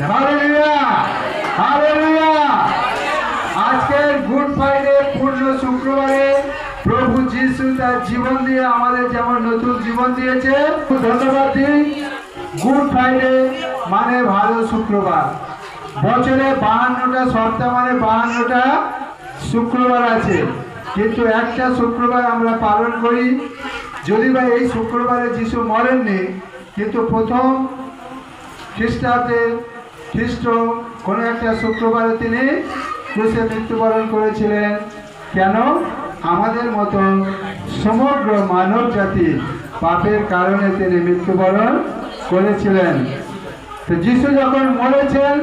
করেছেন। আজকের good Friday, পূর্ণ শুক্রবারে প্রভু যিশু তার জীবন দিয়ে আমাদের যেমন নতুন জীবন দিয়েছে, ধন্যবাদ দিই। গুড ফ্রাইডে মানে ভালো শুক্রবার। বছরে বাহান্নটা, সপ্তাহ মানে বাহান্নটা শুক্রবার আছে। কিন্তু একটা শুক্রবার আমরা পালন করি। যদি বা এই শুক্রবারে যিশু মরেননি, কিন্তু প্রথম খ্রিস্টাব্দে খ্রিস্ট কোনো একটা শুক্রবারে তিনি ক্রুশে মৃত্যুবরণ করেছিলেন। কেন? আমাদের মতো সমগ্র মানব জাতি পাপের কারণে তিনি মৃত্যুবরণ করেছিলেন। তো যিশু যখন মরেছেন,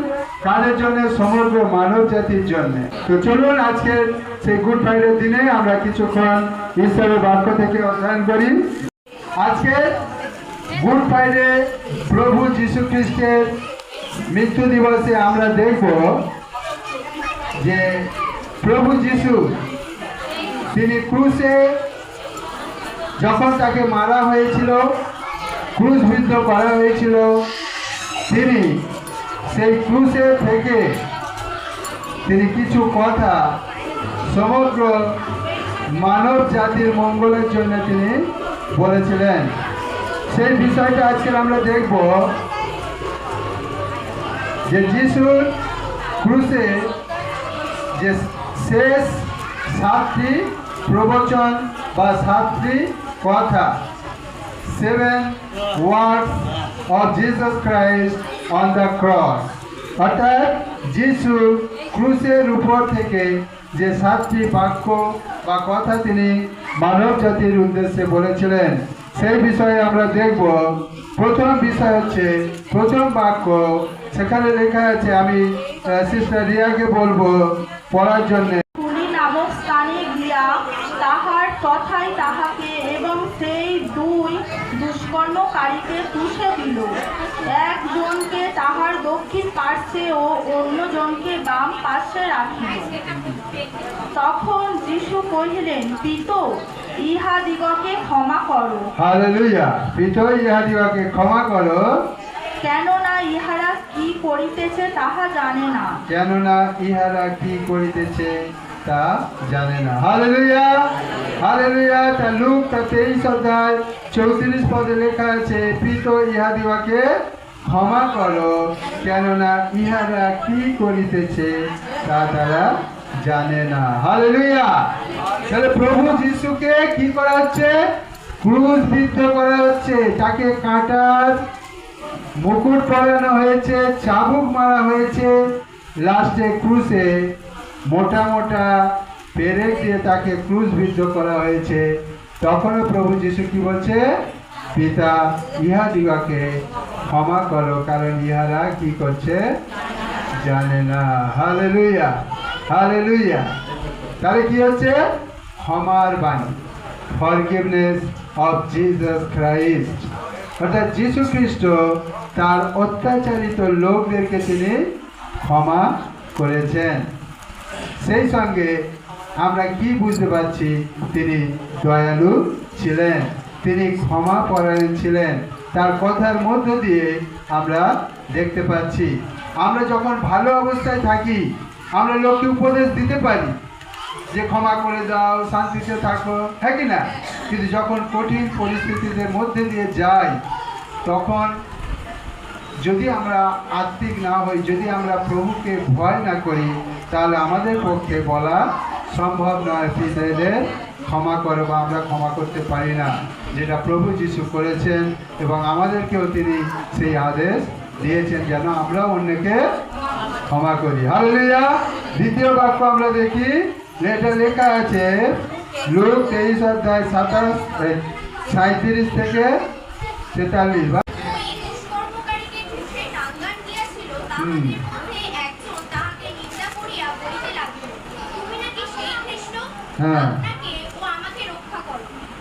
কাদের জন্য? সমগ্র মানব জাতির জন্য। তো চলুন আজকে সেই গুড ফ্রাইডের দিনে আমরা কিছুক্ষণ ঈশ্বরের বাক্য থেকে অধ্যয়ন করি। আজকে গুড ফ্রাইডে প্রভু যীশু খ্রিস্টের মৃত্যু দিবসে আমরা দেখব যে প্রভু যিশু, তিনি ক্রুশে যখন তাকে মারা হয়েছিল ক্রুশবিদ্ধ করা হয়েছিল, তিনি সেই ক্রুশে থেকে তিনি কিছু কথা সমগ্র মানব জাতির মঙ্গলের জন্য তিনি বলেছিলেন। সেই বিষয়টা আজকে আমরা দেখব যে যিশুর ক্রুশে যে শেষ সাতটি প্রবচন বা সাতটি কথা seven words of Jesus Christ on the cross অর্থাৎ যিশু ক্রুশের উপর থেকে যে সাতটি বাক্য বা কথা তিনি মানব জাতির উদ্দেশ্যে বলেছিলেন, সেই বিষয়ে আমরা দেখব। প্রথম বিষয় হচ্ছে, প্রথম বাক্য সেখানে লেখা আছে আমি সিস্টার রিয়াকে বলব পড়ার জন্য। খুনি নামক স্থানে গিয়া তাহার কথাই তাহাকে এবং সেই দুই দুষ্কর্মকারীকে পুষে দিল। একজনকে তাহার দক্ষিণ পার্শ্বে ও অন্যজনকে বাম পার্শ্বে রাখিল। তখন যিশু কহিলেন পিত ইহাদিগকে ক্ষমা করো। হালেলুয়া পিতয় ইহাদিবাকে ক্ষমা করো। কেননা ইহারা কি করিতেছে তা জানে না। হালেলুয়া! হালেলুয়া! তা লুক, তা তেইশ অধ্যায় চৌত্রিশ পদে লেখা আছে ক্ষমা করো, কেননা ইহারা কি করিতেছে তা তারা জানে না। হালেলুয়া! তাহলে প্রভু যিশুকে কি করা হচ্ছে ক্রুশ বিদ্ধ করা হচ্ছে তাকে কাঁটার মুকুট পরানো হয়েছে, চাবুক মারা হয়েছে। লাস্টে ক্রুশে মোটা মোটা পেরেক দিয়ে তাকে ক্রুশ বিদ্ধ করা হয়েছে। তখনও প্রভু যিশু কি বলছে? পিতা, ইহা দিবাকে ক্ষমা করো, কারণ ইহারা কি করছে? জানে না। হালে লুইয়া হালে লুইয়া তাহলে কি হচ্ছে? ক্ষমার বাণী। ফরগিভনেস অফ জিসাস ক্রাইস্ট অর্থাৎ যীশু খ্রিস্ট তার অত্যাচারিত লোকদেরকে তিনি ক্ষমা করেছেন। সেই সঙ্গে আমরা কি বুঝতে পারছি? তিনি দয়ালু ছিলেন, তিনি ক্ষমা পরায়ণ ছিলেন। তার কথার মধ্য দিয়ে আমরা দেখতে পাচ্ছি, আমরা যখন ভালো অবস্থায় থাকি, আমরা লোককে উপদেশ দিতে পারি যে ক্ষমা করে দাও, শান্তিতে থাকো। হ্যাঁ কি না? কিন্তু যখন কঠিন পরিস্থিতিদের মধ্যে দিয়ে যাই, তখন যদি আমরা আত্মিক না হই, যদি আমরা প্রভুকে ভয় না করি, তাহলে আমাদের পক্ষে বলা সম্ভব নয়। পিতাদের ক্ষমা করো বা আমরা ক্ষমা করতে পারি না, যেটা প্রভু যিশু করেছেন এবং আমাদেরকেও তিনি সেই আদেশ দিয়েছেন যেন আমরা অন্যকে ক্ষমা করি। হালেলুয়া! দ্বিতীয় বাক্য আমরা দেখি। এটা লেখা আছে লোক তেইশ অধ্যায় সাতাশ সাঁত্রিশ থেকে তেতাল্লিশ বা হ্যাঁ।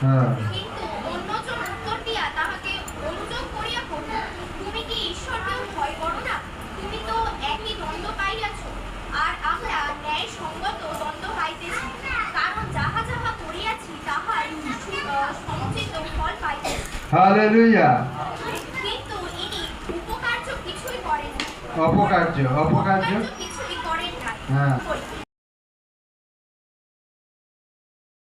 দুষ্কর্মকারীকে উপকার্য অপকার্য অপকার্য? কিছুই করেন নাই। হ্যাঁ।